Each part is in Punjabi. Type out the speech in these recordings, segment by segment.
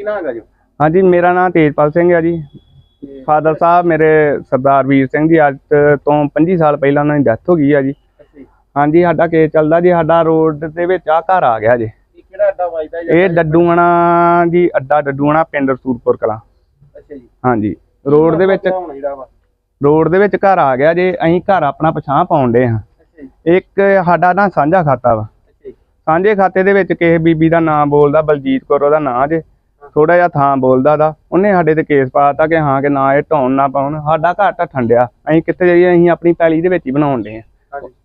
ਕੀ ਨਾਂ ਹੈਗਾ ਜੀ? ਹਾਂਜੀ ਮੇਰਾ ਨਾਮ ਤੇਜਪਾਲ ਸਿੰਘ ਹੈ ਜੀ। ਫਾਦਰ ਸਾਹਿਬ ਮੇਰੇ ਸਰਦਾਰ ਵੀਰ ਸਿੰਘ ਜੀ ਅੱਜ ਤੋਂ 25 ਸਾਲ ਪਹਿਲਾਂ ਉਹਨਾਂ ਦੀ ਡੈਥ ਹੋ ਗਈ ਆ ਜੀ। ਹਾਂਜੀ ਸਾਡਾ ਕੇਸ ਚੱਲਦਾ ਜੀ ਸਾਡਾ ਰੋਡ ਦੇ ਵਿੱਚ ਆ ਘਰ ਆ ਗਿਆ ਜੀ। ਇਹ ਕਿਹੜਾ ਅੱਡਾ ਵੱਜਦਾ ਜੀ? ਇਹ ਡੱਡੂਆਣਾ ਜੀ ਅੱਡਾ ਡੱਡੂਆਣਾ ਪਿੰਡ ਰਸੂਲਪੁਰ ਕਲਾਂ। ਅੱਛਾ ਜੀ। ਹਾਂਜੀ ਰੋਡ ਦੇ ਵਿੱਚ ਰੋਡ ਦੇ ਵਿੱਚ ਘਰ ਆ ਗਿਆ ਜੇ ਅਸੀਂ ਘਰ ਆਪਣਾ ਪਛਾਣ ਪਾਉਂਦੇ ਹਾਂ। ਇੱਕ ਸਾਡਾ ਨਾ ਸਾਂਝਾ ਖਾਤਾ ਵਾ। ਸਾਂਝੇ ਖਾਤੇ ਦੇ ਵਿੱਚ ਕਿਸੇ ਬੀਬੀ ਦਾ ਨਾਮ ਬੋਲਦਾ ਬਲਜੀਤ ਕੌਰ ਉਹਦਾ ਨਾਂ ਜੇ। ਥੋੜਾ ਜਿਹਾ ਥਾਂ ਬੋਲਦਾ ਦਾ। ਉਹਨੇ ਸਾਡੇ ਤੇ ਕੇਸ ਪਾਤਾ ਕਿ ਹਾਂ ਕਿ ਨਾ ਇਹ ਢਾਉਣ ਨਾ ਪਾਉਣ। ਸਾਡਾ ਘਰ ਤਾਂ ਠੰਡਿਆ। ਅਸੀਂ ਕਿੱਥੇ ਜਾਈਏ? ਅਸੀਂ ਆਪਣੀ ਪੈਲੀ ਦੇ ਵਿੱਚ ਹੀ ਬਣਾਉਣ ਦੇ ਆ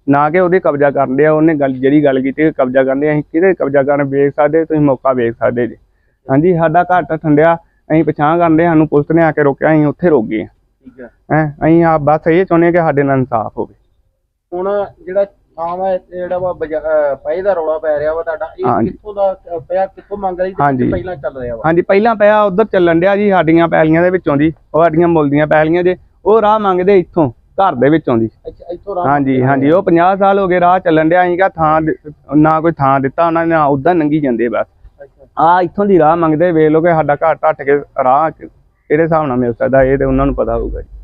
ਨਾ ਕਿ ਉਹਦੇ ਕਬਜ਼ਾ ਕਰਨ ਦੇ ਆ। ਉਹਨੇ ਗੱਲ ਜਿਹੜੀ ਗੱਲ ਕੀਤੀ ਕਬਜ਼ਾ ਕਰਨ ਦੇ ਅਸੀਂ ਕਿਹਦੇ ਕਬਜ਼ਾ ਕਰਨ ਵੇਖ ਸਕਦੇ? ਤੁਸੀਂ ਮੌਕਾ ਵੇਖ ਸਕਦੇ ਜੀ। ਹਾਂਜੀ ਸਾਡਾ ਘਰ ਤਾਂ ਠੰਡਿਆ। ਅਸੀਂ ਪਛਾਣ ਕਰਦੇ ਸਾਨੂੰ ਪੁਲਿਸ ਨੇ ਆ ਕੇ ਰੋਕਿਆ। ਅਸੀਂ ਉੱਥੇ ਰੁਕ ਗਏ ਠੀਕ ਹੈ। ਅਸੀਂ ਆ ਬਸ ਇਹ ਚਾਹੁੰਦੇ ਕਿ ਸਾਡੇ ਨਾਲ ਇਨਸਾਫ ਹੋਵੇ। ਹੁਣ ਜਿਹੜਾ ਵਾ ਇਹ ਜਿਹੜਾ ਵਾ ਪਏ ਦਾ ਰੌਲਾ ਪੈ ਰਿਹਾ ਵਾ ਤੁਹਾਡਾ ਇਹ ਹਾਂਜੀ। ਕਿੱਥੋਂ ਦਾ ਪਿਆ ਕਿੱਥੋਂ ਮੰਗ ਰਹੀ ਹਾਂਜੀ। ਪਹਿਲਾਂ ਚੱਲ ਰਿਹਾ ਵਾ ਹਾਂਜੀ ਪਹਿਲਾਂ ਪਿਆ ਉਧਰ ਚੱਲਣ ਡਿਆ ਜੀ ਸਾਡੀਆਂ ਪੈਲੀਆਂ ਦੇ ਵਿੱਚੋਂ ਦੀ ਉਹ ਸਾਡੀਆਂ ਮੁੱਲ ਦੀਆਂ ਪੈਲੀਆਂ ਜੇ ਉਹ ਰਾਹ ਮੰਗਦੇ ਇੱਥੋਂ ਘਰ ਦੇ ਵਿੱਚੋਂ ਦੀ ਅੱਛਾ ਇੱਥੋਂ ਰਾਹ ਹਾਂਜੀ ਹਾਂਜੀ ਉਹ 50 ਸਾਲ ਹੋ ਗਏ ਰਾਹ ਚੱਲਣ ਡਿਆ ਅਸੀਂ ਕਿਹਾ ਥਾਂ ਦੇ- ਨਾ ਕੋਈ ਥਾਂ ਦਿੱਤਾ ਉਹਨਾਂ ਨੇ ਉਦਾਂ ਨੰਗੀ ਜਾਂਦੇ ਬਸ ਅੱਛਾ ਆ ਇੱਥੋਂ ਦੀ ਰਾਹ ਮੰਗਦੇ ਵੇਖ ਲੋ ਕਿ ਸਾਡਾ ਘਰ ਟੱਟ ਕੇ ਰਾਹ ਚ ਕਿਹੜੇ ਹਿਸਾਬ ਨਾਲ ਮਿਲ ਸਕਦਾ ਇਹ ਤੇ ਉਹਨਾਂ ਨੂੰ ਪਤਾ ਹੋਊਗਾ ਜੀ ਹੈਂ?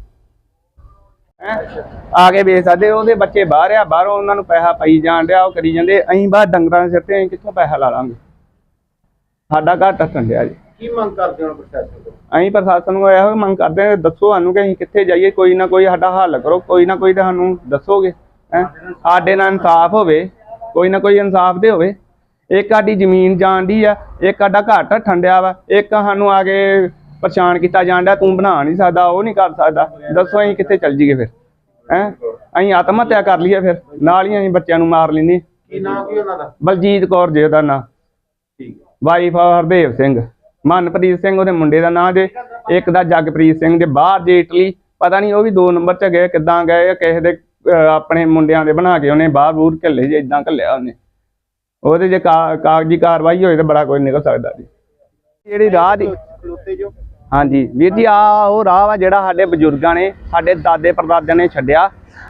ਆ ਕੇ ਵੇਖ ਸਕਦੇ ਉਹਦੇ ਬੱਚੇ ਬਾਹਰ ਆ ਬਾਹਰੋਂ ਉਹਨਾਂ ਨੂੰ ਪੈਸਾ ਪਈ ਜਾਣ ਡਿਆ ਉਹ ਕਰੀ ਜਾਂਦੇ ਅਸੀਂ ਬਾਹਰ ਡੰਗਰਾਂ ਦੇ ਸਿਰ ਤੇ ਅਸੀਂ ਕਿੱਥੋਂ ਪੈਸਾ ਲਾ ਲਾਂਗੇ? ਸਾਡਾ ਘਰ ਟੱਟਣ ਡਿਆ ਜੀ। ਕੀ ਮੰਗ ਕਰਦੇ ਹੋ ਪ੍ਰਸ਼ਾਸਨ ਤੋਂ? ਅਸੀਂ ਪ੍ਰਸ਼ਾਸਨ ਨੂੰ ਇਹੋ ਮੰਗ ਕਰਦੇ ਹਾਂ ਦੱਸੋ ਸਾਨੂੰ ਕਿ ਅਸੀਂ ਕਿੱਥੇ ਜਾਈਏ ਕੋਈ ਨਾ ਕੋਈ ਸਾਡਾ ਹੱਲ ਕਰੋ ਕੋਈ ਨਾ ਕੋਈ ਤਾਂ ਸਾਨੂੰ ਦੱਸੋਗੇ ਹੈਂ? ਸਾਡੇ ਨਾਲ ਇਨਸਾਫ ਹੋਵੇ ਕੋਈ ਨਾ ਕੋਈ ਇਨਸਾਫ ਦੇ ਹੋਵੇ। ਇੱਕ ਸਾਡੀ ਜ਼ਮੀਨ ਜਾਣਦੀ ਆ ਇੱਕ ਸਾਡਾ ਘਰ ਢੱਠਣ ਡਿਆ ਵਾ ਇੱਕ ਸਾਨੂੰ ਆ ਕੇ ਪਰੇਸ਼ਾਨ ਕੀਤਾ ਜਾਣ ਡਿਆ ਤੂੰ ਬਣਾ ਨਹੀਂ ਸਕਦਾ ਉਹ ਨਹੀਂ ਕਰ ਸਕਦਾ। ਦੱਸੋ ਅਸੀਂ ਕਿੱਥੇ ਚੱਲ ਜੀਏ ਫਿਰ? ਹੈਂ? ਅਸੀਂ ਆਤਮ ਹੱਤਿਆ ਕਰ ਲਈਏ ਫਿਰ ਨਾਲ ਹੀ ਅਸੀਂ ਬੱਚਿਆਂ ਨੂੰ ਮਾਰ ਲੈਨੇ ਕੀ ਨਾਂ ਕੀ ਉਹਨਾਂ ਦਾ? ਬਲਜੀਤ ਕੌਰ ਜੇ ਉਹਦਾ ਨਾਂ। ਠੀਕ। ਵਾਈਫ ਹਰਦੇਵ ਸਿੰਘ। ਮਨਪ੍ਰੀਤ ਸਿੰਘ ਉਹਦੇ ਮੁੰਡੇ ਦਾ ਨਾਂ ਜੇ। ਇੱਕ ਦਾ ਜਗਪ੍ਰੀਤ ਸਿੰਘ ਜੇ ਬਾਹਰ ਜੇ ਇਟਲੀ। ਪਤਾ ਨਹੀਂ ਉਹ ਵੀ ਦੋ ਨੰਬਰ ਚ ਗਏ ਕਿੱਦਾਂ ਗਏ ਕਿਸੇ ਦੇ ਆਪਣੇ ਮੁੰਡਿਆਂ ਦੇ ਬਣਾ ਕੇ ਉਹਨੇ ਬਾਹਰ ਬੂਰ ਘੱਲੇ ਜੇ ਇਦਾਂ ਘੱਲਿਆ ਉਹਨੇ। ਉਹਦੇ ਜੇ ਕਾਗਜ਼ੀ ਕਾਰਵਾਈ ਹੋਏ ਤਾਂ ਬੜਾ ਕੁਝ ਨਿਕਲ ਸਕਦਾ ਜੀ। ਜਿਹੜੀ ਰਾਹ ਦੀ ਖਲੋਤੇ ਜੋ। ਹਾਂਜੀ। ਵੀਰ ਜੀ ਆ ਉਹ ਰਾਹ ਵਾ ਜਿਹੜਾ ਸਾਡੇ ਬਜ਼ੁਰਗਾਂ ਨੇ ਸਾਡੇ ਦਾਦੇ ਪਰਦਾਦਿਆਂ ਨੇ ਛੱਡਿਆ।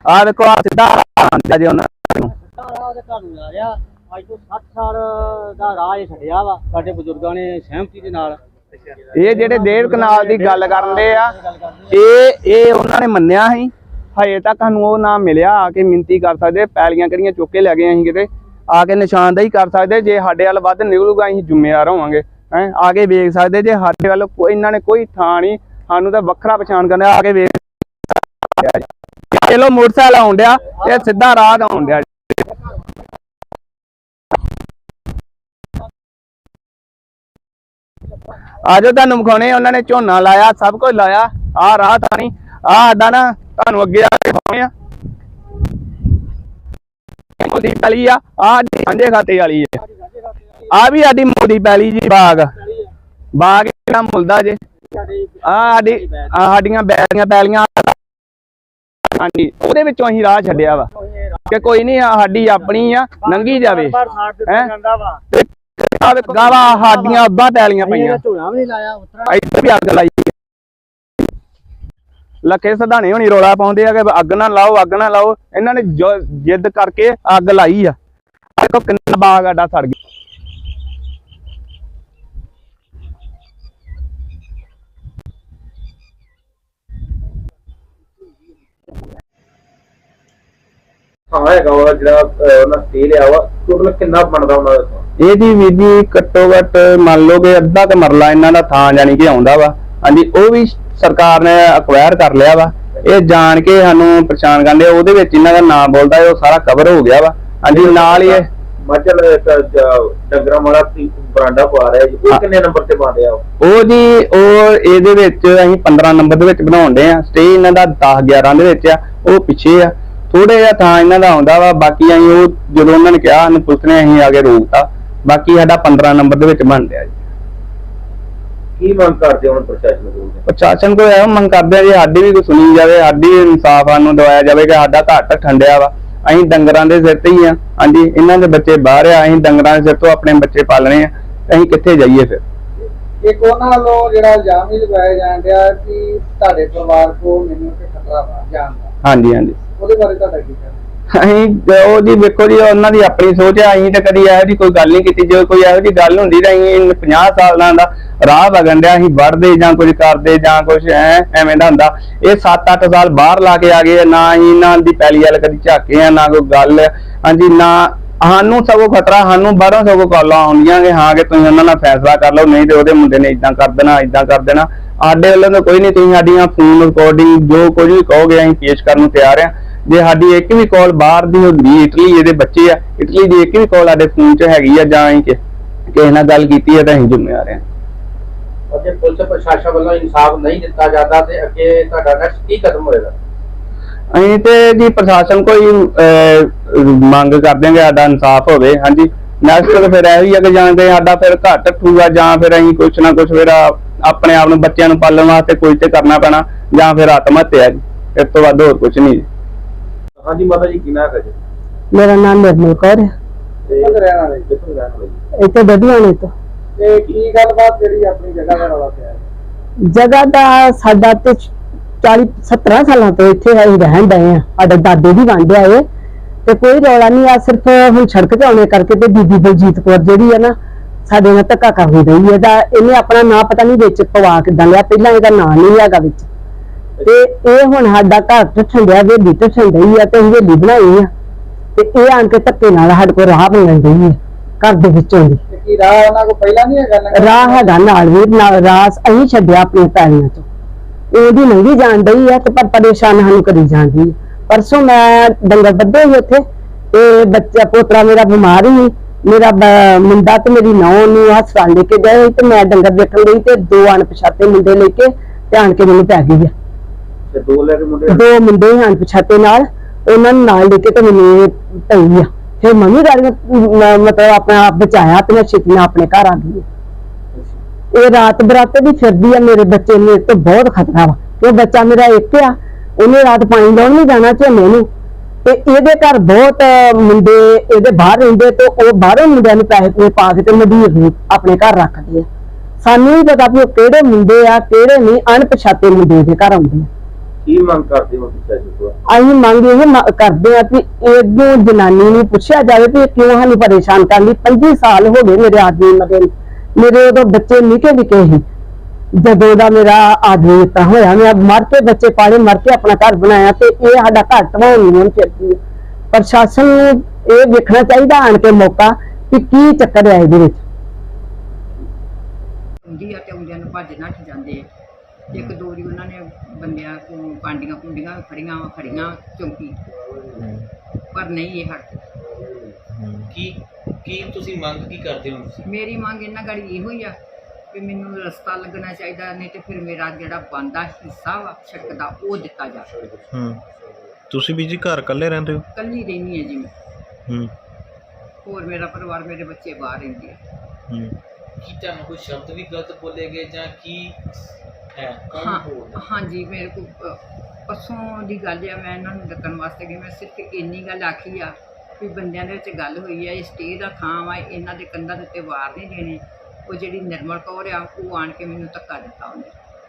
ਆ ਦੇਖੋ ਆ ਸਿੱਧਾ ਆਂਦਾ ਜੇ ਉਹਨਾਂ ਨੂੰ। ਉਹਦੇ ਘਰ ਨੂੰ ਆ ਰਿਹਾ ਅੱਜ ਤੋਂ 60 ਸਾਲ ਦਾ ਰਾਹ ਇਹ ਛੱਡਿਆ ਵਾ। ਸਾਡੇ ਬਜ਼ੁਰਗਾਂ ਨੇ ਸਹਿਮਤੀ ਦੇ ਨਾਲ। ਇਹ ਜਿਹੜੇ ਡੇਢ ਕਨਾਲ ਦੀ ਗੱਲ ਕਰਦੇ ਆ ਇਹ ਇਹ ਉਹਨਾਂ ਨੇ ਮੰਨਿਆ ਸੀ। ਹਜੇ ਤੱਕ ਸਾਨੂੰ ਉਹ ਨਾ ਮਿਲਿਆ ਆ ਕੇ ਮਿੰਤੀ ਕਰ ਸਕਦੇ ਪੈਲੀਆਂ ਕਿਹੜੀਆਂ ਚੁੱਕ ਕੇ ਲੈ ਗਏ ਅਸੀਂ ਕਿਤੇ। ਆ ਕੇ ਨਿਸ਼ਾਨਦੇਹੀ ਕਰ ਸਕਦੇ ਜੇ ਸਾਡੇ ਵੱਲ ਵੱਧ ਨਿਕਲੂਗਾ ਅਸੀਂ ਜ਼ਿੰਮੇਵਾਰ ਹੋਵਾਂਗੇ। ਹੈ, ਆ ਕੇ ਵੇਖ ਸਕਦੇ ਜੇ ਸਾਡੇ ਵੱਲ ਇਹਨਾਂ ਨੇ ਕੋਈ ਥਾਂ ਨਹੀਂ, ਸਾਨੂੰ ਤਾਂ ਵੱਖਰਾ ਪਛਾਣ ਕਰਨਾ, ਆ ਕੇ ਵੇਖ ਚਲੋ, ਮੋਟਰਸਾਈਕਲ ਆਉਣ ਡਿਆ, ਇਹ ਸਿੱਧਾ ਰਾਹ ਦਾ ਆਉਣ ਡਿਆ। ਆਜੋ ਤੁਹਾਨੂੰ ਵਿਖਾਉਣੇ, ਉਹਨਾਂ ਨੇ ਝੋਨਾ ਲਾਇਆ, ਸਭ ਕੁਝ ਲਾਇਆ ਆ ਰਾਹ ਤਾਂ ਨਹੀਂ ਆ ਸਾਡਾ ਨਾ ਤੁਹਾਨੂੰ ਅੱਗੇ ਆ ਕੇ ਵਿਖਾਉਣੇ ਆ। ਮੋਦੀ ਪੈਲੀ ਆ ਆ ਸਾਂਝੇ ਖਾਤੇ ਵਾਲੀ ਹੈ ਆ ਵੀ ਸਾਡੀ ਮੋਦੀ ਪੈਲੀ ਜੀ ਬਾਗ। ਬਾਗ ਕਿਹੜਾ ਮੁੱਲਦਾ ਜੇ? ਆ ਸਾਡੀ ਆਹ ਸਾਡੀਆਂ ਬੈਲੀਆਂ ਪੈਲੀਆਂ ਹਾਂਜੀ ਉਹਦੇ ਵਿੱਚੋਂ ਅਸੀਂ ਰਾਹ ਛੱਡਿਆ ਵਾ। ਕਿ ਕੋਈ ਨਹੀਂ ਸਾਡੀ ਆਪਣੀ ਆ ਨੰਗੀ ਜਾਵੇ। ਜਾਂਦਾ ਵਾ ਆ ਗਾਵਾ ਸਾਡੀਆਂ ਅੱਧਾ ਪੈਲੀਆਂ ਪਈਆਂ। ਝੋਨਾ ਵੀ ਨਹੀਂ ਲਾਇਆ ਉਤਰਾ ਇੱਥੇ ਵੀ ਅੱਗ ਲਾਈ ਲੱਖੇ ਸਧਾਣੇ ਹੋਣੀ ਰੋਲਾ ਪਾਉਂਦੇ ਆ ਕਿ ਅੱਗ ਨਾ ਲਾਓ ਅੱਗ ਨਾ ਲਾਓ। ਇਹਨਾਂ ਨੇ ਜਿੱਦ ਕਰਕੇ ਅੱਗ ਲਾਈ ਆ। ਆਹ ਦੇਖੋ ਕਿੰਨਾ ਬਾਗ ਆਡਾ ਸੜ ਗਿਆ। ਹਾਂ ਹੈਗਾ ਵਾ ਜਿਹੜਾ ਅਹ, ਉਹਨਾਂ ਸਟੇ ਲਿਆ ਵਾ ਟੋਟਲ ਕਿੰਨਾ ਬਣਦਾ ਉਹਨਾਂ ਦਾ ਥਾਂ? ਇਹਦੀ ਵੀ ਜੀ ਘੱਟੋ ਘੱਟ ਮੰਨ ਲਓ ਕਿ ਅੱਧਾ ਕ ਮਰਲਾ ਇਹਨਾਂ ਦਾ ਥਾਂ ਜਾਣੀ ਕਿ ਆਉਂਦਾ ਵਾ ਹਾਂਜੀ ਉਹ ਵੀ ਸਰਕਾਰ ਨੇ ਅਕਵਾਇਰ ਕਰ ਲਿਆ ਵਾ ਇਹ ਜਾਣ ਕੇ ਸਾਨੂੰ ਪਰੇਸ਼ਾਨ ਕਰਦੇ ਉਹਦੇ ਵਿੱਚ ਇਹਨਾਂ ਦਾ ਨਾਮ ਬੋਲਦਾ ਉਹ ਸਾਰਾ ਕਵਰ ਹੋ ਗਿਆ ਵਾ ਹਾਂਜੀ ਨਾਲ ਹੀ ਇਹ ਜ- ਡੰਗਰਾਂ ਵਾਲਾ ਬਰਾਂਡਾ ਪਾ ਰਿਹਾ ਜੀ ਉਹ। ਕਿੰਨੇ ਨੰਬਰ ਤੇ ਪਾ ਰਿਹਾ? ਉਹ ਜੀ ਉਹ ਇਹਦੇ ਵਿੱਚ ਅਸੀਂ 15 ਨੰਬਰ ਦੇ ਵਿੱਚ ਬਣਾਉਂਦੇ ਆ ਸਟੇ ਇਹਨਾਂ ਦਾ 10 11 ਦੇ ਵਿੱਚ ਆ ਉਹ ਪਿੱਛੇ ਆ ਥੋੜੇ ਜਿਹਾ ਥਾਂ ਇਹਨਾਂ ਦਾ ਆਉਂਦਾ ਵਾ ਬਾਕੀ ਅਸੀਂ ਉਹ ਜਦੋਂ ਉਹਨਾਂ ਨੇ ਕਿਹਾ ਸਾਨੂੰ ਪੁਲਿਸ ਨੇ ਅਸੀਂ ਆ ਕੇ ਰੋਕਤਾ। ਬਾਕੀ ਸਾਡਾ 15 ਨੰਬਰ ਦੇ ਵਿੱਚ ਬਣ ਰਿਹਾ ਜੀ। ਕੀ ਮੰਗ ਕਰਦੇ ਹੋ ਹੁਣ ਪ੍ਰਸ਼ਾਸਨ ਕੋਲ ਪ੍ਰਸ਼ਾਸਨ ਕੋਲ ਇਹ ਮੰਗ ਕਰਦੇ ਆ ਜੀ ਸਾਡੀ ਵੀ ਕੋਈ ਸੁਣੀ ਜਾਵੇ ਸਾਡੀ ਇਨਸਾਫ ਸਾਨੂੰ ਦਵਾਇਆ ਜਾਵੇ ਕਿ ਸਾਡਾ ਘਰ ਠੰਡਿਆ ਵਾ। ਅਸੀਂ ਡੰਗਰਾਂ ਦੇ ਸਿਰ ਤੇ ਹੀ ਆ। ਹਾਂਜੀ ਇਹਨਾਂ ਦੇ ਬੱਚੇ ਬਾਹਰ ਆ ਅਸੀਂ ਡੰਗਰਾਂ ਦੇ ਸਿਰ ਤੋਂ ਆਪਣੇ ਬੱਚੇ ਪਾਲਣੇ ਆ। ਅਸੀਂ ਕਿੱਥੇ ਜਾਈਏ ਫਿਰ? ਇੱਕ ਉਹਨਾਂ ਵੱਲੋਂ ਜਿਹੜਾ ਇਲਜ਼ਾਮ ਵੀ ਲਗਾਇਆ ਜਾਣ ਡਿਆ ਕਿ ਤੁਹਾਡੇ ਪਰਿਵਾਰ ਕੋ ਮੈਨੂੰ ਤੇ ਖਤਰਾ ਵਾ ਦਾ। ਹਾਂਜੀ ਹਾਂਜੀ। ਉਹਦੇ ਬਾਰੇ ਤੁਹਾਡਾ ਕੀ ਕਹਿਣਾ? ਅਸੀਂ ਉਹ ਜੀ ਵੇਖੋ ਜੀ, ਉਹਨਾਂ ਦੀ ਆਪਣੀ ਸੋਚ ਹੈ ਅਸੀਂ ਤਾਂ ਕਦੀ ਇਹੋ ਜੀ ਕੋਈ ਗੱਲ ਨਹੀਂ ਕੀਤੀ। ਜੇ ਕੋਈ ਇਹੋ ਜੀ ਗੱਲ ਹੁੰਦੀ ਤਾਂ ਅਸੀਂ 50 ਸਾਲਾਂ ਦਾ ਰਾਹ ਵਗਣ ਡਿਆ। ਅਸੀਂ ਵੜਦੇ ਜਾਂ ਕੁਝ ਕਰਦੇ ਜਾਂ ਕੁਝ ਐਵੇਂ ਦਾ ਹੁੰਦਾ। ਇਹ 7-8 ਸਾਲ ਬਾਹਰ ਲਾ ਕੇ ਆ ਗਏ ਨਾ ਅਸੀਂ ਇਹਨਾਂ ਦੀ ਪੈਲੀ ਵਾਲ ਕਦੀ ਝਾਕੇ ਆ, ਨਾ ਕੋਈ ਗੱਲ। ਹਾਂਜੀ, ਨਾ ਸਾਨੂੰ ਸਗੋਂ ਖਤਰਾ, ਸਾਨੂੰ ਬਾਹਰੋਂ ਸਗੋਂ ਕਾਲਾਂ ਆਉਂਦੀਆਂ ਕਿ ਹਾਂ ਕਿ ਤੁਸੀਂ ਉਹਨਾਂ ਨਾਲ ਫੈਸਲਾ ਕਰ ਲਓ, ਨਹੀਂ ਤੇ ਉਹਦੇ ਮੁੰਡੇ ਨੇ ਇਦਾਂ ਕਰ ਦੇਣਾ ਇਦਾਂ ਕਰ ਦੇਣਾ। ਸਾਡੇ ਵੱਲੋਂ ਤਾਂ ਕੋਈ ਨਹੀਂ, ਤੁਸੀਂ ਸਾਡੀਆਂ ਫੋਨ ਰਿਕਾਰਡਿੰਗ ਜੋ ਕੁਝ ਵੀ ਕਹੋਗੇ, ਅਸੀਂ ਪੇਸ਼ ਕਰਨ ਨੂੰ ਤਿਆਰ ਆ। ਜੇ ਸਾਡੀ ਇੱਕ ਵੀ ਕਾਲ ਬਾਹਰ ਦੀ ਹੁੰਦੀ ਇਟਲੀ ਇਹਦੇ ਬੱਚੇ ਆ ਇਟਲੀ ਦੀ ਇੱਕ ਵੀ ਕਾਲ ਸਾਡੇ ਫੋਨ 'ਚ ਹੈਗੀ ਆ ਜਾਂ ਕਿ ਕਿਸੇ ਨਾਲ ਗੱਲ ਕੀਤੀ ਹੈ ਤਾਂ ਅਸੀਂ ਜ਼ਿੰਮੇਵਾਰ ਆ। ਔਰ ਜੇ ਪੁਲਿਸ ਪ੍ਰਸ਼ਾਸਨ ਵੱਲੋਂ ਇਨਸਾਫ ਨਹੀਂ ਦਿੱਤਾ ਜਾਂਦਾ ਤੇ ਅੱਗੇ ਤੁਹਾਡਾ ਨੈਕਸਟ ਕੀ ਕਦਮ ਹੋਏਗਾ? ਅਸੀਂ ਤੇ ਜੀ ਪ੍ਰਸ਼ਾਸਨ ਕੋਈ ਮੰਗ ਕਰਦੇ ਹਾਂ ਕਿ ਸਾਡਾ ਇਨਸਾਫ ਹੋਵੇ ਹਾਂਜੀ। ਨੈਕਸਟ ਫਿਰ ਇਹ ਆ ਕਿ ਜਾਂ ਤੇ ਸਾਡਾ ਫਿਰ ਘੱਟ ਠੂਗਾ ਜਾਂ ਫਿਰ ਅਸੀਂ ਕੁਛ ਨਾ ਕੁਛ ਫਿਰ ਆ- ਆਪਣੇ ਆਪ ਨੂੰ ਬੱਚਿਆਂ ਨੂੰ ਪਾਲਣ ਵਾਸਤੇ ਕੁਝ ਤੇ ਕਰਨਾ ਪੈਣਾ ਜਾਂ ਫਿਰ ਆਤਮ ਹੱਤਿਆ ਇਸ ਤੋਂ ਵੱਧ ਹੋਰ ਕੁਝ ਨਹੀਂ। ਹਾਂਜੀ ਮਾਤਾ ਜੀ ਕੀ ਨਾਮ ਹੈ ਜੀ? ਮੇਰਾ ਨਾਮ ਨਿਰਮਲ ਕੌਰ ਹੈ। ਤੇ ਰਹਿਣ ਵਾਲੇ ਕਿੱਥੋਂ ਰਹਿਣ ਵਾਲੇ ਜੀ? ਇੱਥੇ ਦਧਿਆਣੇ ਤੋਂ। ਤੇ ਕੀ ਗੱਲਬਾਤ ਜਿਹੜੀ ਆਪਣੀ ਜਗ੍ਹਾ ਦਾ ਰੌਲਾ ਪਿਆ ਹੈ? ਜਗ੍ਹਾ ਦਾ ਸਾਡਾ ਤੇ 40 17 ਸਾਲਾਂ ਤੋਂ ਇੱਥੇ ਅਸੀਂ ਰਹਿਣ ਡਏ ਆ ਸਾਡੇ ਦਾਦੇ ਦੀ ਵੰਡ ਆਏ। ਤੇ ਕੋਈ ਰੌਲਾ ਨਹੀਂ ਆ ਸਿਰਫ ਹੁਣ ਸੜਕ ਤੇ ਆਉਣੇ ਕਰਕੇ ਤੇ ਬੀਬੀ ਬਲਜੀਤ ਕੌਰ ਜਿਹੜੀ ਹੈ ਨਾ ਸਾਡੇ ਨਾਲ ਧੱਕਾ ਕਰਦੀ ਰਹੀ ਹੈ। ਦਾ ਇਹਨੇ ਆਪਣਾ ਨਾਂ ਪਤਾ ਨਹੀਂ ਵਿੱਚ ਪਵਾ ਕਿੱਦਾਂ ਲਿਆ ਪਹਿਲਾਂ ਇਹਦਾ ਨਾਂ ਨਹੀਂ ਹੈਗਾ ਵਿੱਚ। ਤੇ ਇਹ ਹੁਣ ਸਾਡਾ ਘਰ ਠੱਠਣ ਡਿਆ ਵੇਲੀ ਠੱਠਣ ਡਈ ਆ ਤੇ ਹਵੇਲੀ ਬਣਾਈ ਆ। ਤੇ ਇਹ ਆਣ ਕੇ ਧੱਕੇ ਨਾਲ ਸਾਡੇ ਕੋਲ ਰਾਹ ਬਣਨ ਡਈ ਹੈ ਘਰ ਦੇ ਵਿੱਚੋਂ ਦੀ। ਤੇ ਕੀ ਰਾਹ ਉਹਨਾਂ ਕੋ ਪਹਿਲਾਂ ਨਹੀਂ ਹੈਗਾ ਲੰਘਣ ਦਾ? ਰਾਹ ਹੈਗਾ ਨਾਲ ਵੀਰ ਨਾਲ ਰਾਸ ਅਸੀਂ ਛੱਡਿਆ ਆਪਣੀਆਂ ਪੈਲੀਆਂ ਤੋਂ ਉਹਦੀ ਲੰਘੀ ਜਾਣ ਡਈ ਆ ਤੇ ਪਰ ਪਰੇਸ਼ਾਨ ਸਾਨੂੰ ਕਰੀ ਜਾਂਦੀ ਆ। ਪਰਸੋਂ ਮੈਂ ਡੰਗਰ ਬੱਧੇ ਸੀ ਉੱਥੇ ਤੇ ਬੱਚਾ ਪੋਤਰਾ ਮੇਰਾ ਬਿਮਾਰ ਸੀ। ਮੇਰਾ ਬ- ਮੁੰਡਾ ਤੇ ਮੇਰੀ ਨੌਂ ਨੂੰ ਹਸਪਤਾਲ ਲੈ ਕੇ ਗਏ ਤੇ ਮੈਂ ਡੰਗਰ ਦੇਖਣ ਗਈ ਤੇ ਦੋ ਅਣਪਛਾਤੇ ਮੁੰਡੇ ਲੈ ਕੇ ਆਣ ਕੇ ਮੈਨੂੰ ਪੈ ਗਈ ਆ। ਤੇ ਦੋ ਲੈ ਕੇ ਮੁੰਡੇ ਦੋ ਮੁੰਡੇ ਹਨ ਪਛਾਤੇ ਨਾਲ, ਉਹਨਾਂ ਨੂੰ ਨਾਲ ਲੈ ਕੇ ਤੇ ਮੈਨੂੰ ਪਈ ਆ। ਫਿਰ ਮੰਮੀ ਡੈਡੀ ਮਤਲਬ ਆਪਣਾ ਆਪ ਬਚਾਇਆ ਤੇ ਮੈਂ ਛੇਤੀ ਨਾਲ ਆਪਣੇ ਘਰ ਆ ਗਈ ਇਹ ਰਾਤ ਬਰਾਤੇ ਦੀ ਫਿਰਦੀ ਆ, ਮੇਰੇ ਬੱਚੇ ਨੂੰ ਇਹ ਬਹੁਤ ਖਤਰਾ ਵਾ ਉਹ ਬੱਚਾ ਮੇਰਾ ਇੱਕ ਆ, ਉਹਨੇ ਰਾਤ ਪਾਣੀ ਲਾਉਣ ਨਹੀਂ ਜਾਣਾ ਝੋਨੇ ਨੂੰ। ਤੇ ਇਹਦੇ ਘਰ ਬਹੁਤ ਮੁੰਡੇ ਇਹਦੇ ਬਾਹਰ ਰਹਿੰਦੇ ਤੇ ਉਹ ਬਾਹਰੋਂ ਮੁੰਡਿਆਂ ਨੂੰ ਪੈਸੇ ਪੂਸੇ ਪਾ ਕੇ ਤੇ ਮਦੀਰ ਨੂੰ ਆਪਣੇ ਘਰ ਰੱਖਦੇ ਆ। ਸਾਨੂੰ ਨਹੀਂ ਪਤਾ ਵੀ ਉਹ ਕਿਹੜੇ ਮੁੰਡੇ ਆ, ਕਿਹੜੇ ਨਹੀਂ, ਅਣਪਛਾਤੇ ਮੁੰਡੇ ਦੇ ਘਰ ਆਉਂਦੇ ਆ। ਕੀ ਮੰਗ ਕਰਦੇ ਹੋ ਤੁਸੀਂ ਜੀ ਤੋਂ? ਅਸੀਂ ਮੰਗ ਇਹ ਮ- ਕਰਦੇ ਆ ਕਿ ਇਹਨੂੰ ਜਨਾਨੀ ਨੂੰ ਪੁੱਛਿਆ ਜਾਵੇ ਕਿ ਇਹ ਕਿਉਂ ਸਾਨੂੰ ਪਰੇਸ਼ਾਨ ਕਰਦੀ 25 ਸਾਲ ਹੋ ਗਏ ਮੇਰੇ ਆਦਮੀ ਮਰੇ ਨੂੰ। ਮੇਰੇ ਉਦੋਂ ਬੱਚੇ ਨਿੱਕੇ ਨਿੱਕੇ ਸੀ। ਜਦੋਂ ਦਾ ਮੇਰਾ ਆਦਮੀ ਤਾਂ ਹੋਇਆ ਮੈਂ ਮਰ ਕੇ ਬੱਚੇ ਪਾਲੇ ਮਰ ਕੇ ਆਪਣਾ ਘਰ ਬਣਾਇਆ ਤੇ ਇਹ ਸਾਡਾ ਘਰ ਢਵਾਉਣ ਨੂੰ ਹੈ ਪ੍ਰਸ਼ਾਸਨ ਨੂੰ ਇਹ ਵੇਖਣਾ ਚਾਹੀਦਾ ਆਣ ਕੇ ਮੌਕਾ ਕਿ ਕੀ ਚੱਕਰ ਹੈ ਇਹਦੇ ਵਿੱਚ। ਹੁੰਦੀ ਆ ਤੇ ਆਉਂਦਿਆਂ ਨੂੰ ਭੱਜ ਨੱਠ ਜਾਂਦੇ ਆ। ਇੱਕ ਦੋ ਵਾਰੀ ਉਹਨਾਂ ਨੇ ਬੰਦਿਆਂ ਕੋਲ ਕਾਂਡੀਆਂ ਕੁੰਡੀਆਂ ਵੀ ਫੜੀਆਂ ਵਾ ਫੜੀਆਂ ਚੌਂਕੀ। ਪਰ ਨਹੀਂ ਇਹ ਹਟ। ਕੀ ਕੀ ਤੁਸੀਂ ਮੰਗ ਕੀ ਕਰਦੇ ਹੋ? ਤੁਸੀਂ ਮੇਰੀ ਮੰਗ ਇਹਨਾਂ ਗਾੜੀ ਇਹੋ ਹੀ ਆ ਕਿ ਮੈਨੂੰ ਰਸਤਾ ਲੱਗਣਾ ਚਾਹੀਦਾ ਨਹੀਂ ਤੇ ਫਿਰ ਮੇਰਾ ਜਿਹੜਾ ਬੰਦਾ ਹਿੱਸਾ ਵਾ ਸੜਕ ਦਾ ਉਹ ਦਿੱਤਾ ਜਾਵੇ। ਹੂੰ। ਤੁਸੀਂ ਵੀ ਜੀ ਘਰ ਇਕੱਲੇ ਰਹਿੰਦੇ ਹੋ? ਕੱਲੀ ਰਹਿਣੀ ਹੈ ਜੀ ਮੈਂ। ਹੂੰ। ਹੋਰ ਮੇਰਾ ਪਰਿਵਾਰ ਮੇਰੇ ਬੱਚੇ ਬਾਹਰ ਰਹਿੰਦੇ ਆ। ਹੂੰ। ਕੀ ਤੁਹਾਨੂੰ ਕੋਈ ਸ਼ਬਦ ਵੀ ਗਲਤ ਬੋਲੇ ਗਏ ਜਾਂ ਕੀ ਹੈ। ਹਾਂਜੀ ਮੇਰੇ ਕੋ ਅ, ਪਰਸੋਂ ਦੀ ਗੱਲ ਆ ਮੈਂ ਇਹਨਾਂ ਨੂੰ ਡੱਕਣ ਵਾਸਤੇ ਗਈ ਮੈਂ ਸਿਰਫ ਇੰਨੀ ਗੱਲ ਆਖੀ ਆ ਵੀ ਬੰਦਿਆਂ ਦੇ ਵਿੱਚ ਗੱਲ ਹੋਈ ਆ ਇਹ ਸਟੇ ਦਾ ਥਾਂ ਵਾ ਇਹਨਾਂ ਦੇ ਕੰਧਾਂ ਦੇ ਉੱਤੇ ਵਾਰ ਨਹੀਂ ਦੇਣੇ। ਉਹ ਜਿਹੜੀ ਨਿਰਮਲ ਕੌਰ ਆ ਉਹ ਆਣ ਕੇ ਮੈਨੂੰ ਧੱਕਾ ਦਿੱਤਾ ਉਹਨੇ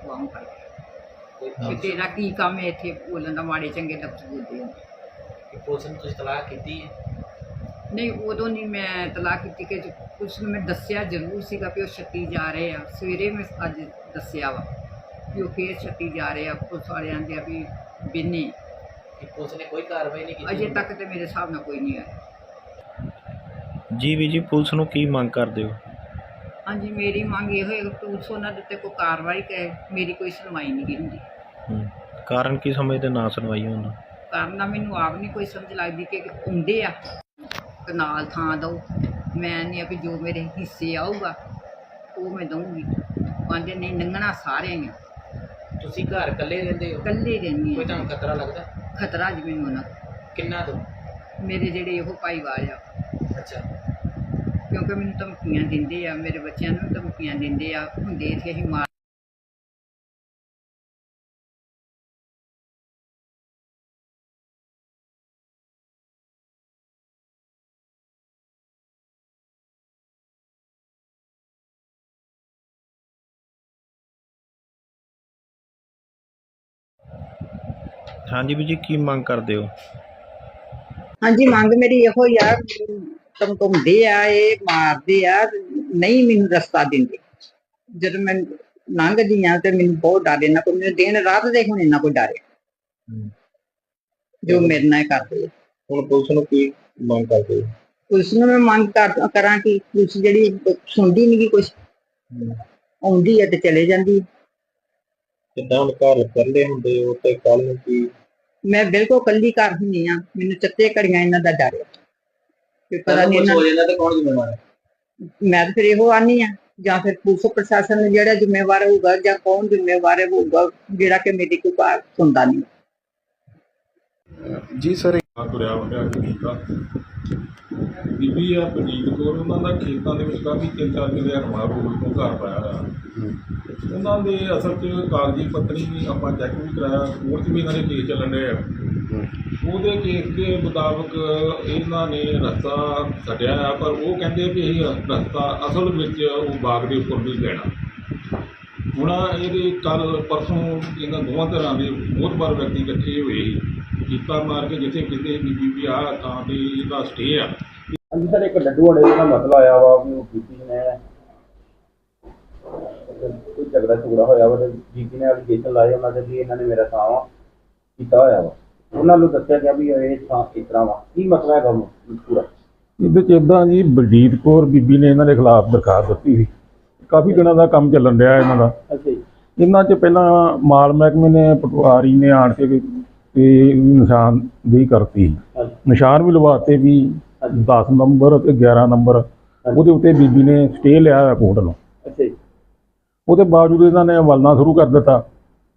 ਵਾਂਗ ਕਰਕੇ। ਵੀ ਤੇਰਾ ਕੀ ਕੰਮ ਹੈ ਇੱਥੇ ਬੋਲਣ ਦਾ ਮਾੜੇ ਚੰਗੇ ਲਫ਼ਜ਼ ਬੋਲਦੇ ਆ। ਕਿ ਪੁਲਿਸ ਨੂੰ ਤੁਸੀਂ ਤਲਾਕ ਕੀਤੀ ਨਹੀਂ ਉਦੋਂ ਨਹੀਂ ਮੈਂ ਤਲਾਕ ਕੀਤੀ ਕਿ ਕੁਛ ਨੂੰ ਮੈਂ ਦੱਸਿਆ ਜ਼ਰੂਰ ਸੀਗਾ ਕਿ ਉਹ ਛੱਤੀ ਜਾ ਰਹੇ ਆ। ਸਵੇਰੇ ਮੈਂ ਅੱਜ ਦੱਸਿਆ ਵਾ। ਕਿ ਉਹ ਫੇਰ ਛੱਤੀ ਜਾ ਰਹੇ ਆ ਪੁਲਿਸ ਵਾਲਿਆਂ ਦੇ ਆ ਵੀ ਬਿੰਨੇ। ਕਿ ਪੁਲਿਸ ਨੇ ਕੋਈ ਕਾਰਵਾਈ ਨਹੀਂ ਕੀਤੀ ਅਜੇ ਤੱਕ ਤੇ ਮੇਰੇ ਹਿਸਾਬ ਨਾਲ ਕੋਈ ਨਹੀਂ ਆਇਆ। ਜੀ ਵੀ ਜੀ ਪੁਲਿਸ ਨੂੰ ਕੀ ਮੰਗ ਕਰਦੇ ਹੋ? ਹਾਂਜੀ ਮੇਰੀ ਮੰਗ ਇਹ ਹੋਏ ਕਿ ਪੁਲਿਸ ਉਹਨਾਂ ਦੇ ਉੱਤੇ ਕੋਈ ਕਾਰਵਾਈ ਕਰੇ ਮੇਰੀ ਕੋਈ ਸੁਣਵਾਈ ਨਹੀਂ ਹੁੰਦੀ। ਹੂੰ ਕਾਰਨ ਕੀ ਸਮਝਦੇ ਨਾ ਸੁਣਵਾਈ ਹੋਣ ਦਾ? ਕਾਰਨ ਨਾ ਮੈਨੂੰ ਆਪ ਨਹੀਂ ਕੋਈ ਸਮਝ ਲੱਗਦੀ ਕਿ ਹੁੰਦੇ ਆ ਕਨਾਲ ਥਾਂ ਦਓ। ਮੈਂ ਨਹੀਂ ਆ ਵੀ ਜੋ ਮੇਰੇ ਹਿੱਸੇ ਆਊਗਾ ਉਹ ਮੈਂ ਦਊਂਗੀ। ਕਹਿੰਦੇ ਨਹੀਂ ਲੰਘਣਾ ਸਾਰਿਆਂ ਨੇ। ਤੁਸੀਂ ਘਰ ਇਕੱਲੇ ਰਹਿੰਦੇ ਹੋ? ਇਕੱਲੇ ਰਹਿੰਦੀ ਕੋਈ ਹਾਂ ਤੁਹਾਨੂੰ ਖਤਰਾ ਲੱਗਦਾ? ਖਤਰਾ ਜੀ ਮੈਨੂੰ ਉਹਨਾਂ ਕਿੰਨਾ ਤੋਂ? ਮੇਰੇ ਜਿਹੜੇ ਇਹੋ ਭਾਈਵਾਲ ਆ। ਅੱਛਾ। ਕਿਉਂਕਿ ਮੈਨੂੰ ਧਮਕੀਆਂ ਦਿੰਦੇ ਆ ਮੇਰੇ ਬੱਚਿਆਂ ਨੂੰ ਵੀ ਧਮਕੀਆਂ ਦਿੰਦੇ ਆ। ਹੁੰਦੇ ਇੱਥੇ ਅਸੀਂ ਮਾਰ ਹਾਂਜੀ ਵੀ ਜੀ ਕੀ ਮੰਗ ਕਰਦੇ ਹੋ ਹਾਂਜੀ ਮੰਗ ਮੇਰੀ ਇਹੋ ਹੀ ਆ ਧਮਕਾਉਂਦੇ ਆ ਇਹ ਮਾਰਦੇ ਆ ਨਹੀਂ ਮੈਨੂੰ ਰਸਤਾ ਦਿੰਦੇ ਜਦੋਂ ਮੈਂ ਲੰਘਦੀ ਆ ਤੇ ਮੈਨੂੰ ਬਹੁਤ ਡਰ ਇਹਨਾਂ ਕੋਲ ਮੈਨੂੰ ਦਿਨ ਰਾਤ ਦੇ ਹੁਣ ਇਹਨਾਂ ਕੋਲ ਡਰ ਆ। ਜੋ ਮੇਰੇ ਨਾਲ ਕਰਦੇ। ਹੁਣ ਪੁਲਿਸ ਨੂੰ ਕੀ ਮੰਗ ਕਰਦੇ ਹੋ? ਪੁਲਿਸ ਨੂੰ ਮੈਂ ਮੰਗ ਕਰ- ਕਰਾਂ ਕਿ ਪੁਲਿਸ ਜਿਹੜੀ ਸੁਣਦੀ ਨਹੀਂ ਕੁਝ ਆਉਂਦੀ ਹੈ ਤੇ ਚਲੇ ਜਾਂਦੀ ਹੈ। ਹੁਣ ਘਰ ਇਕੱਲੇ ਹੁੰਦੇ ਹੋ ਤੇ ਕੱਲ ਨੂੰ ਕੀ ਮੈਂ ਬਿਲਕੁਲ ਕੱਲੀ ਘਰ ਹੁੰਦੀ ਆ ਮੈਨੂੰ ਚੱਤੇ ਘੜੀਆਂ ਇਹਨਾਂ ਦਾ ਡਰ ਕਿ ਪਤਾ ਨਹੀਂ ਇਹਨਾਂ ਹੋ ਜਾਂਦਾ ਤਾਂ ਕੌਣ ਜ਼ਿੰਮੇਵਾਰ ਹੈ? ਮੈਂ ਤਾਂ ਫਿਰ ਇਹੋ ਆਨੀ ਆ ਜਾਂ ਫਿਰ ਪੁਲਿਸ ਪ੍ਰਸ਼ਾਸਨ ਜਿਹੜਾ ਜ਼ਿੰਮੇਵਾਰ ਹੋਊਗਾ ਜਾਂ ਕੌਣ ਜ਼ਿੰਮੇਵਾਰ ਹੋਊਗਾ ਜਿਹੜਾ ਕਿ ਮੇਰੀ ਕੋਈ ਬਾਤ ਸੁਣਦਾ ਨਹੀਂ। ਜੀ ਸਰ ਤੁਰਿਆ ਵੜਿਆ ਕੀਤਾ। ਬੀਬੀ ਆ ਬਜੀਤ ਕੌਰ ਉਹਨਾਂ ਦਾ ਖੇਤਾਂ ਦੇ ਵਿੱਚ ਕਾਫੀ ਤਿੰਨ ਚਾਰ ਕਿਲੇ ਹਰਮਾ ਰੋਡ ਤੋਂ ਘਰ ਪਾਇਆ ਹੋਇਆ। ਉਹਨਾਂ ਦੇ ਅਸਲ 'ਚ ਕਾਗਜ਼ੀ ਪੱਤਰੀ ਵੀ ਆਪਾਂ ਚੈੱਕ ਵੀ ਕਰਾਇਆ ਕੋਰਟ 'ਚ ਵੀ ਇਹਨਾਂ ਦੇ ਕੇਸ ਚੱਲਣ ਰਹੇ ਆ। ਉਹਦੇ ਕੇਸ ਦੇ ਮੁਤਾਬਕ ਇਹਨਾਂ ਨੇ ਰਸਤਾ ਛੱਡਿਆ ਆ ਪਰ ਉਹ ਕਹਿੰਦੇ ਵੀ ਇਹ ਰਸਤਾ ਅਸਲ ਵਿੱਚ ਉਹ ਬਾਗ ਦੇ ਉੱਪਰ ਨਹੀਂ ਲੈਣਾ ਹੁਣ ਇਹਦੇ ਕੱਲ ਪਰਸੋਂ ਇਹਨਾਂ ਦੋਵਾਂ ਤਰ੍ਹਾਂ ਦੇ ਬਹੁਤ ਵਾਰ ਵਿਅਕਤੀ ਇਕੱਠੇ ਹੋਏ ਸੀ। ਕੀਤਾ ਮਾਰ ਕੇ ਜਿੱਥੇ ਕਿਤੇ ਬੀਬੀ ਵੀ ਆ ਥਾਂ ਤੇ ਇਹਦਾ ਸਟੇ ਆ। ਹਾਂਜੀ ਸਰ ਇੱਕ ਡੱਡੂ ਵਾਲੇ ਦਾ ਮਸਲਾ ਆਇਆ ਵਾ ਵੀ ਉਹ ਜੀਪੀ ਨੇ ਕੋਈ ਝਗੜਾ ਝਗੜਾ ਹੋਇਆ ਵਾ ਤੇ ਜੀਪੀ ਨੇ ਐਲੀਗੇਸ਼ਨ ਲਾਏ ਉਹਨਾਂ ਦੇ ਵੀ ਇਹਨਾਂ ਨੇ ਮੇਰਾ ਥਾਂ ਕੀਤਾ ਹੋਇਆ ਵਾ। ਉਹਨਾਂ ਨੂੰ ਦੱਸਿਆ ਗਿਆ ਵੀ ਇਹ ਥਾਂ ਇਸ ਤਰ੍ਹਾਂ ਵਾ। ਕੀ ਮਸਲਾ ਹੈਗਾ ਮ- ਪੂਰਾ। ਇਹਦੇ ਚ ਇਦਾਂ ਜੀ ਬਲਜੀਤ ਕੌਰ ਬੀਬੀ ਨੇ ਇਹਨਾਂ ਦੇ ਖਿਲਾਫ ਦਰਖਾਸਤ ਦਿੱਤੀ ਸੀ। ਕਾਫੀ ਦਿਨਾਂ ਦਾ ਕੰਮ ਚੱਲਣ ਰਿਹਾ ਇਹਨਾਂ ਦਾ। ਅੱਛਾ ਜੀ। ਇਹਨਾਂ 'ਚ ਪਹਿਲਾਂ ਮਾਲ ਮਹਿਕਮੇ ਨੇ ਪਟਵਾਰੀ ਨੇ ਆਣ ਕੇ ਤੇ ਇਹਦੀ ਨਿਸ਼ਾਨਦੇਹੀ ਕਰਤੀ। ਨਿਸ਼ਾਨ ਵੀ ਲਵਾਤੇ ਵੀ 10 ਨੰਬਰ ਤੇ 11 ਨੰਬਰ। ਉਹਦੇ ਉੱਤੇ ਬੀਬੀ ਨੇ ਸਟੇ ਲਿਆ ਹੋਇਆ ਕੋਰਟ ਨੂੰ। ਅੱਛਾ ਜੀ। ਉਹਦੇ ਬਾਵਜੂਦ ਇਹਨਾਂ ਨੇ ਵਲਣਾ ਸ਼ੁਰੂ ਕਰ ਦਿੱਤਾ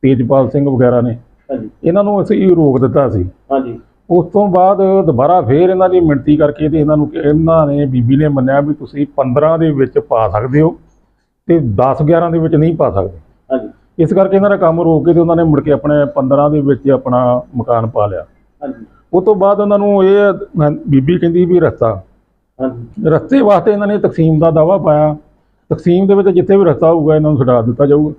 ਤੇਜਪਾਲ ਸਿੰਘ ਵਗੈਰਾ ਨੇ। ਹਾਂਜੀ। ਇਹਨਾਂ ਨੂੰ ਅਸੀਂ ਰੋਕ ਦਿੱਤਾ ਸੀ। ਹਾਂਜੀ। ਉਸ ਤੋਂ ਬਾਅਦ ਦੁਬਾਰਾ ਫੇਰ ਇਹਨਾਂ ਦੀ ਮਿਣਤੀ ਕਰਕੇ ਤੇ ਇਹਨਾਂ ਨੂੰ ਇਹਨਾਂ ਨੇ ਬੀਬੀ ਨੇ ਮੰਨਿਆ ਵੀ ਤੁਸੀਂ 15 ਦੇ ਵਿੱਚ ਪਾ ਸਕਦੇ ਹੋ ਤੇ 10 11 ਦੇ ਵਿੱਚ ਨਹੀਂ ਪਾ ਸਕਦੇ। ਇਸ ਕਰਕੇ ਇਹਨਾਂ ਦਾ ਕੰਮ ਰੋਕ ਕੇ ਤੇ ਉਹਨਾਂ ਨੇ ਮੁੜ ਕੇ ਆਪਣੇ 15 ਦੇ ਵਿੱਚ ਆਪਣਾ ਮਕਾਨ ਪਾ ਲਿਆ। ਹਾਂਜੀ। ਉਸ ਤੋਂ ਬਾਅਦ ਉਹਨਾਂ ਨੂੰ ਇਹ ਬੀਬੀ ਕਹਿੰਦੀ ਵੀ ਰਸਤਾ। ਹਾਂਜੀ। ਰਸਤੇ ਵਾਸਤੇ ਇਹਨਾਂ ਨੇ ਤਕਸੀਮ ਦਾ ਦਾਵਾ ਪਾਇਆ। ਤਕਸੀਮ ਦੇ ਵਿੱਚ ਜਿੱਥੇ ਵੀ ਰਸਤਾ ਹੋਊਗਾ ਇਹਨਾਂ ਨੂੰ ਛਡਾ ਦਿੱਤਾ ਜਾਊਗਾ।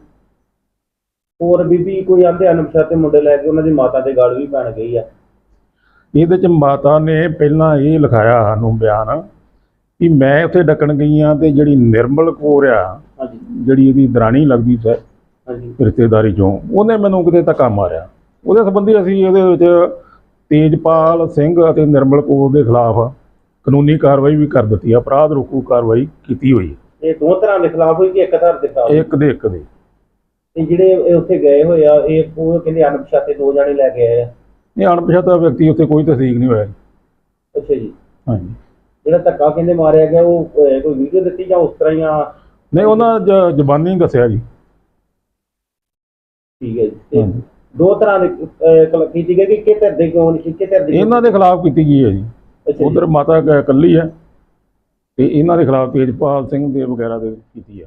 ਹੋਰ ਬੀਬੀ ਕੋਈ ਆਂਦੇ ਅਨੁਪਛਾਤੇ ਮੁੰਡੇ ਲੈ ਕੇ ਉਹਨਾਂ ਦੀ ਮਾਤਾ ਦੇ ਗਲ ਵੀ ਬਣ ਗਈ ਆ? ਇਹਦੇ ਚ ਮਾਤਾ ਨੇ ਪਹਿਲਾਂ ਇਹ ਲਿਖਾਇਆ ਸਾਨੂੰ ਬਿਆਨ ਕਿ ਮੈਂ ਉੱਥੇ ਡੱਕਣ ਗਈ ਆ ਤੇ ਜਿਹੜੀ ਨਿਰਮਲ ਕੌਰ ਆ ਹਾਂਜੀ। ਜਿਹੜੀ ਇਹਦੀ ਦਰਾਣੀ ਲੱਗਦੀ ਸੀ ਰਿਸ਼ਤੇਦਾਰੀ ਚੋਂ। ਉਹਨੇ ਮੈਨੂੰ ਕਿਤੇ ਧੱਕਾ ਮਾਰਿਆ। ਉਹਦੇ ਸੰਬੰਧੀ ਅਸੀਂ ਇਹਦੇ ਵਿੱਚ ਤੇਜਪਾਲ ਸਿੰਘ ਅਤੇ ਨਿਰਮਲ ਕੌਰ ਦੇ ਖਿਲਾਫ ਕਾਨੂੰਨੀ ਕਾਰਵਾਈ ਵੀ ਕਰ ਦਿੱਤੀ ਅਪਰਾਧ ਰੋਕੂ ਕਾਰਵਾਈ ਕੀਤੀ ਹੋਈ। ਹੈ ਇਹ ਦੋ ਤਰ੍ਹਾਂ ਦੇ ਖਿਲਾਫ ਹੋਈ ਕਿ ਇੱਕ ਧਰ ਦੇ ਖਿਲਾਫ? ਇੱਕ ਦੇ ਇੱਕ ਦੇ। ਤੇ ਜਿਹੜੇ ਉੱਥੇ ਗਏ ਹੋਏ ਆ ਇਹ ਉਹ ਕਹਿੰਦੇ ਅਨਪਛਾਤੇ ਦੋ ਜਾਣੇ ਲੈ ਕੇ ਆਏ ਆ। ਇਹ ਅਣਪਛਾਤਾ ਵਿਅਕਤੀ ਉੱਥੇ ਕੋਈ ਤਸਦੀਕ ਨਹੀਂ ਹੋਇਆ ਅੱਛਾ ਜੀ। ਹਾਂਜੀ। ਜਿਹੜਾ ਧੱਕਾ ਕਹਿੰਦੇ ਮਾਰਿਆ ਗਿਆ ਉਹ ਕੋਈ ਵੀਡੀਓ ਦਿੱਤੀ ਜਾਂ ਉਸ ਤਰ੍ਹਾਂ ਹੀ ਆ? ਨਹੀਂ ਉਹਨਾਂ ਜ਼ਬਾਨੀ ਦੱਸਿਆ ਜੀ। ਠੀਕ ਹੈ ਜੀ ਤੇ ਹਾਂਜੀ। ਦੋ ਤਰ੍ਹਾਂ ਦੇ ਅਹ, ਕਲ- ਕੀਤੀ ਗਈ ਕਿ ਕਿ ਧਿਰ ਦੇ ਕਿਉਂ ਨਹੀਂ ਕਿ ਧਿਰ ਦੇ ਇਹਨਾਂ ਦੇ ਖਿਲਾਫ ਕੀਤੀ ਗਈ ਹੈ ਜੀ। ਉਧਰ ਮਾਤਾ ਕ- ਇਕੱਲੀ ਹੈ ਤੇ ਇਹਨਾਂ ਦੇ ਖਿਲਾਫ ਤੇਜਪਾਲ ਸਿੰਘ ਦੇ ਵਗੈਰਾ ਦੇ ਕੀਤੀ ਹੈ